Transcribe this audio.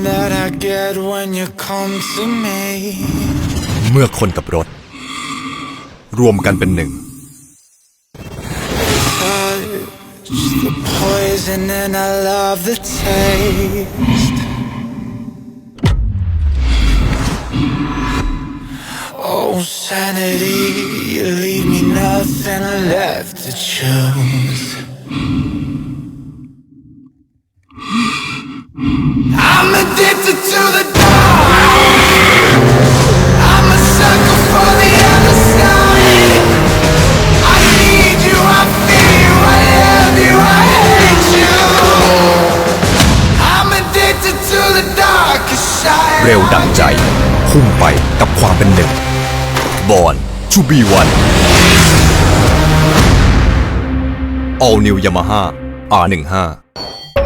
เมื่อคนกับรถ รวมกันเป็นหนึ่ง Oh, sanity, you leave me nothing left to choose. เร็วดังใจพุ่งไปกับความเป็นหนึ่งบอลชูบีวัน All New Yamaha R15